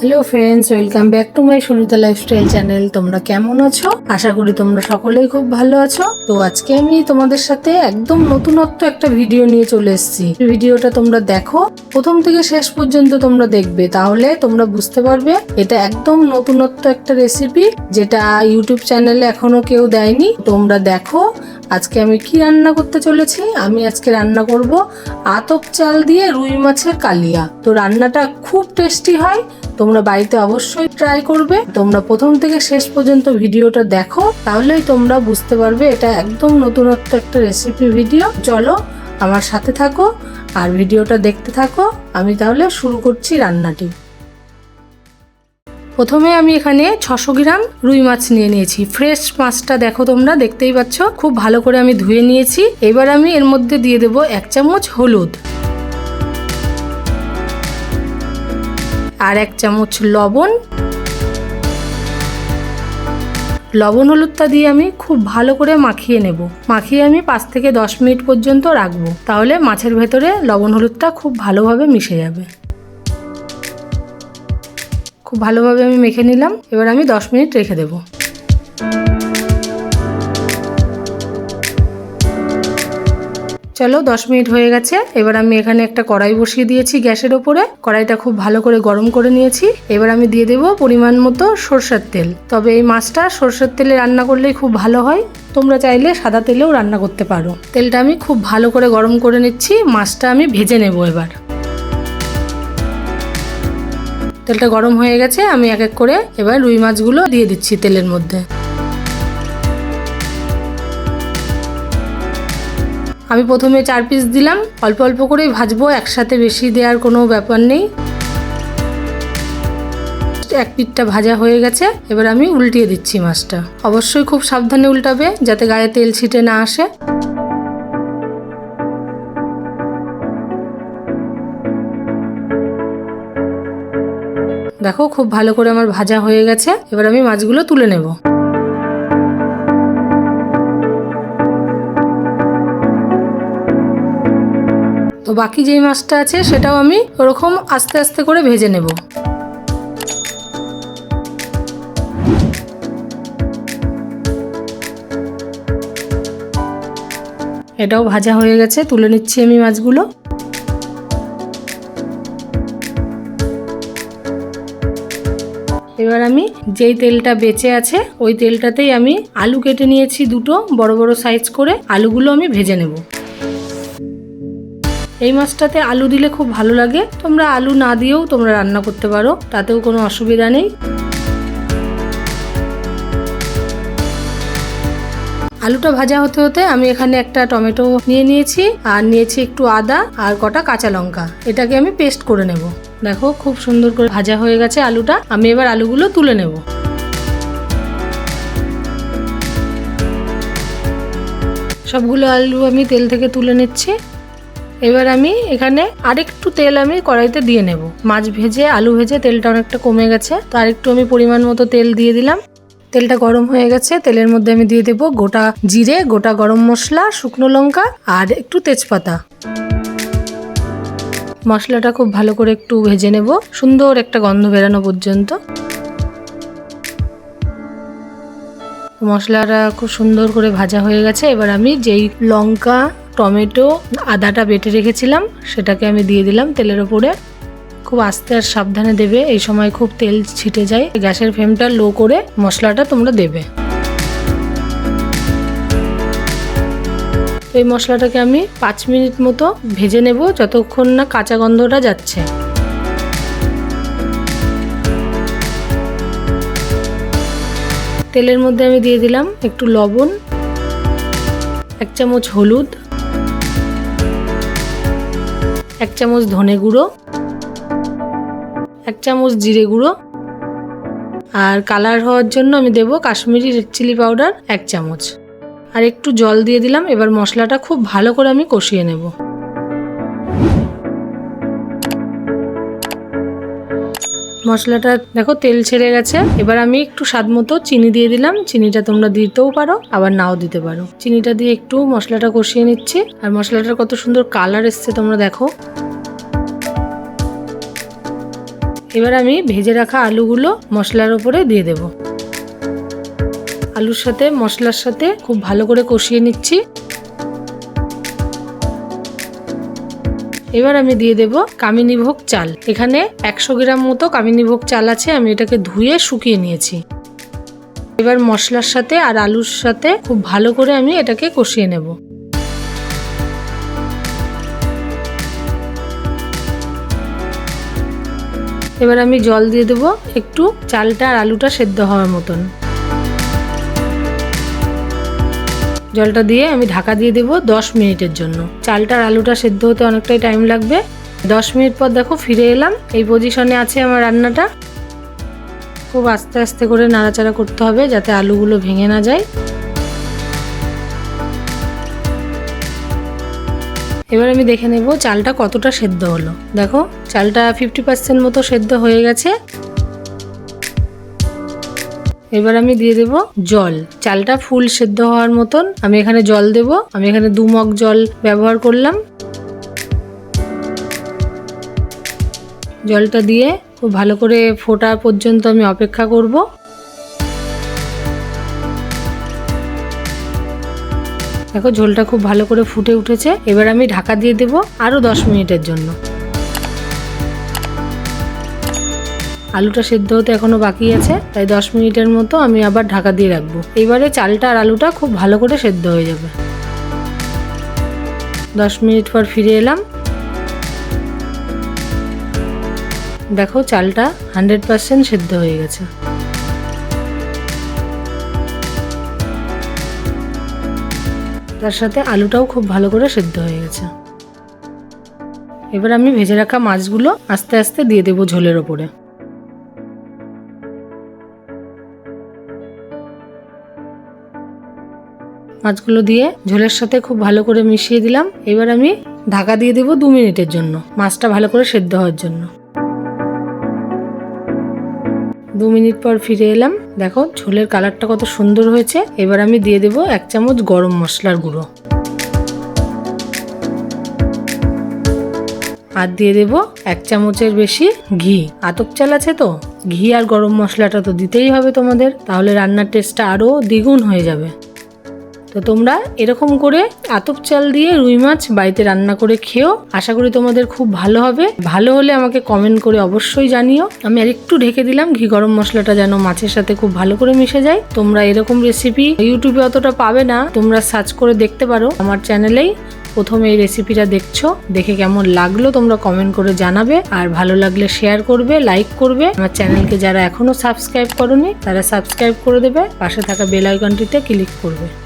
Hello friends welcome back to my Sunita lifestyle channel তোমরা কেমন আছো? আশা করি তোমরা সকলেই খুব ভালো আছো। তো আজকে আমি তোমাদের সাথে একদম নতুনত্ব একটা ভিডিও নিয়ে চলে এসেছি। ভিডিওটা তোমরা দেখো। প্রথম থেকে শেষ পর্যন্ত তোমরা দেখবে। তাহলে তোমরা বুঝতে পারবে, এটা একদম নতুনত্ব একটা রেসিপি যেটা ইউটিউব চ্যানেলে এখনও কেউ দেয়নি। তোমরা দেখো, আজকে আমি কি রান্না করতে চলেছি? আমি আজকে রান্না করব আতপ চাল দিয়ে রুই মাছের কালিয়া। তো রান্নাটা খুব টেস্টি হয়। তোমরা বাড়িতে অবশ্যই ট্রাই করবে। তোমরা প্রথম থেকে শেষ পর্যন্ত ভিডিওটা দেখো, তাহলেই তোমরা বুঝতে পারবে এটা একদম নতুনত্ব একটা রেসিপি ভিডিও চলো আমার সাথে থাকো আর ভিডিওটা দেখতে থাকো। আমি তাহলে শুরু করছি রান্নাটি। প্রথমে আমি এখানে ছশো গ্রাম রুই মাছ নিয়ে নিয়েছি। ফ্রেশ মাছটা দেখো তোমরা, দেখতেই পাচ্ছ। খুব ভালো করে আমি ধুয়ে নিয়েছি। এবার আমি এর মধ্যে দিয়ে দেবো এক চামচ হলুদ। আর এক চামচ লবণ। লবণ হলুদটা দিয়ে আমি খুব ভালো করে মাখিয়ে নেব। মাখিয়ে আমি পাঁচ থেকে দশ মিনিট পর্যন্ত রাখব। তাহলে মাছের ভেতরে লবণ হলুদটা খুব ভালোভাবে মিশে যাবে। খুব ভালোভাবে আমি মেখে নিলাম। এবার আমি দশ মিনিট রেখে দেবো। চলো দশ মিনিট হয়ে গেছে। এবার আমি এখানে একটা কড়াই বসিয়ে দিয়েছি গ্যাসের ওপরে। কড়াইটা খুব ভালো করে গরম করে নিয়েছি। এবার আমি দিয়ে দেবো পরিমাণ মতো সর্ষের তেল। তবে এই মাছটা সর্ষের তেলে রান্না করলেই খুব ভালো হয়। তোমরা চাইলে সাদা তেলেও রান্না করতে পারো। তেলটা আমি খুব ভালো করে গরম করে নিচ্ছি। মাছটা আমি ভেজে নেব এবার। তেলটা গরম হয়ে গেছে। আমি এক এক করে এবার রুই মাছগুলো দিয়ে দিচ্ছি তেলের মধ্যে। আমি প্রথমে চার পিস দিলাম। অল্প অল্প করেই ভাজবো, একসাথে বেশি দেওয়ার কোনো ব্যাপার নেই। এক পিঠটা ভাজা হয়ে গেছে, এবার আমি উল্টিয়ে দিচ্ছি মাছটা। অবশ্যই খুব সাবধানে উল্টাবে, যাতে গায়ে তেল ছিটে না আসে। দেখো, খুব ভালো করে আমার ভাজা হয়ে গেছে, এবার আমি মাছগুলো তুলে নেব। বাকি যেই মাছটা আছে সেটাও আমি ওরকম আস্তে আস্তে করে ভেজে নেব। এটাও ভাজা হয়ে গেছে, তুলে নিচ্ছি আমি মাছগুলো। এবার আমি যেই তেলটা বেঁচে আছে, ওই তেলটাতেই আমি আলু কেটে নিয়েছি দুটো, বড় বড় সাইজ করে। আলুগুলো আমি ভেজে নেব। এই মাছটাতে আলু দিলে খুব ভালো লাগে। তোমরা আলু না দিয়েও তোমরা রান্না করতে পারো, তাতেও কোনো অসুবিধা নেই। আলুটা ভাজা হতে হতে আমি এখানে একটা টমেটো নিয়ে নিয়েছি, আর নিয়েছি একটু আদা আর কটা কাঁচা লঙ্কা। এটাকে আমি পেস্ট করে নেব। দেখো খুব সুন্দর করে ভাজা হয়ে গেছে আলুটা। আমি এবার আলুগুলো তুলে নেব। সবগুলো আলু আমি তেল থেকে তুলে নিচ্ছি। এবার আমি এখানে আরেকটু তেল আমি কড়াইতে দিয়ে নেব। মাছ ভেজে, আলু ভেজে তেলটা অনেকটা কমে গেছে। তো আরেকটু আমি পরিমাণ মতো তেল দিয়ে দিলাম। তেলটা গরম হয়ে গেছে। তেলের মধ্যে আমি দিয়ে দেবো গোটা জিরে, গোটা গরম মশলা, শুকনো লঙ্কা আর একটু তেজপাতা। মশলাটা খুব ভালো করে একটু ভেজে নেব। সুন্দর একটা গন্ধ বেরানো পর্যন্ত। মশলাটা খুব সুন্দর করে ভাজা হয়ে গেছে। এবার আমি যেই লঙ্কা টমেটো, আদাটা বেটে রেখেছিলাম, সেটাকে আমি দিয়ে দিলাম তেলের ওপরে। খুব আস্তে আর সাবধানে দেবে, এই সময় খুব তেল ছিটে যায়। গ্যাসের ফ্লেমটা লো করে মশলাটা তোমরা দেবে। এই মশলাটাকে আমি পাঁচ মিনিট মতো ভেজে নেব, যতক্ষণ না কাঁচা গন্ধটা যাচ্ছে। তেলের মধ্যে আমি দিয়ে দিলাম একটু লবণ, এক চামচ হলুদ এক চামচ ধনে গুঁড়ো, এক চামচ জিরে গুঁড়ো, আর কালার হওয়ার জন্য আমি দেব কাশ্মীরি রেড চিলি পাউডার এক চামচ। আর একটু জল দিয়ে দিলাম, এবার মশলাটা খুব ভালো করে আমি কষিয়ে নেব। মশলাটা দেখো তেল ছেড়ে গেছে, এবার আমি একটু স্বাদ মতো চিনি দিয়ে দিলাম। চিনিটা তোমরা দিতেও পারো, আবার নাও দিতে পারো। চিনিটা দিয়ে একটু মশলাটা কষিয়ে নিচ্ছি। আর মশলাটার কত সুন্দর কালার এসছে তোমরা দেখো। এবার আমি ভেজে রাখা আলুগুলো মশলার ওপরে দিয়ে দেব। আলুর সাথে মশলার সাথে খুব ভালো করে কষিয়ে নিচ্ছি। এবার আমি দিয়ে দেব কামিনীভোগ চাল। এখানে একশো গ্রাম মতো কামিনীভোগ চাল আছে, আমি এটাকে ধুয়ে শুকিয়ে নিয়েছি। এবার মশলার সাথে আর আলুর সাথে খুব ভালো করে আমি এটাকে কষিয়ে নেব। এবার আমি জল দিয়ে দেবো একটু চালটা আর আলুটা সেদ্ধ হওয়ার মতন। জলটা দিয়ে আমি ঢাকা দিয়ে দেবো দশ মিনিটের জন্য। চালটা আর আলুটা সেদ্ধ হতে অনেকটাই টাইম লাগবে। দশ মিনিট পর দেখো ফিরে এলাম। এই পজিশনে আছে আমার রান্নাটা। খুব আস্তে আস্তে করে নাড়াচাড়া করতে হবে যাতে আলুগুলো ভেঙে না যায়। এবার আমি দেখে নেব চালটা কতটা সেদ্ধ হলো। দেখো, চালটা ফিফটি পার্সেন্ট মতো সেদ্ধ হয়ে গেছে। এবার আমি দিয়ে দেব জল। চালটা ফুল সেদ্ধ হওয়ার মতন। আমি এখানে জল দেব। আমি এখানে দু মগ জল ব্যবহার করলাম। জলটা দিয়ে খুব ভালো করে ফোটা পর্যন্ত আমি অপেক্ষা করব। দেখো, ঝোলটা খুব ভালো করে ফুটে উঠেছে। এবার আমি ঢাকা দিয়ে দেব আরও দশ মিনিটের জন্য। আলুটা সেদ্ধ হতে এখনও বাকি আছে, তাই দশ মিনিটের মতো আমি আবার ঢাকা দিয়ে রাখব। এবারে চালটা আর আলুটা খুব ভালো করে সেদ্ধ হয়ে যাবে। দশ মিনিট পর ফিরে এলাম। দেখো, চালটা হান্ড্রেড পার্সেন্ট সেদ্ধ হয়ে গেছে। তার সাথে আলুটাও খুব ভালো করে সেদ্ধ হয়ে গেছে। এবার আমি ভেজে রাখা মাছগুলো আস্তে আস্তে দিয়ে দেবো ঝোলের ওপরে। মাছগুলো দিয়ে ঝোলের সাথে খুব ভালো করে মিশিয়ে দিলাম। এবার আমি ঢাকা দিয়ে দেবো দু মিনিটের জন্য মাছটা ভালো করে সেদ্ধ হওয়ার জন্য। দু মিনিট পর ফিরে এলাম। দেখো, ঝোলের কালারটা কত সুন্দর হয়েছে। এবার আমি দিয়ে দেবো এক চামচ গরম মশলার গুঁড়ো। আর দিয়ে দেব এক চামচের বেশি ঘি। আতক চাল আছে তো? ঘি আর গরম মশলাটা তো দিতেই হবে তোমাদের। তাহলে রান্নার টেস্টটা আরও দ্বিগুণ হয়ে যাবে। তো তোমরা এরকম করে আতপ চাল দিয়ে রুই মাছ বাড়িতে রান্না করে খেও। আশা করি তোমাদের খুব ভালো হবে। ভালো হলে আমাকে কমেন্ট করে অবশ্যই জানিও। আমি আর একটু ঢেকে দিলাম, ঘি গরম মশলাটা যেন মাছের সাথে খুব ভালো করে মিশে যায়। তোমরা এরকম রেসিপি ইউটিউবে অতটা পাবে না। তোমরা সার্চ করে দেখতে পারো। আমার চ্যানেলেই প্রথমে এই রেসিপিটা দেখছ। দেখে কেমন লাগল তোমরা কমেন্ট করে জানাবে। আর ভালো লাগলে শেয়ার করবে লাইক করবে। আমার চ্যানেলকে যারা এখনও সাবস্ক্রাইব করনি, তারা সাবস্ক্রাইব করে দেবে। পাশে থাকা বেল আইকনটিতে ক্লিক করবে।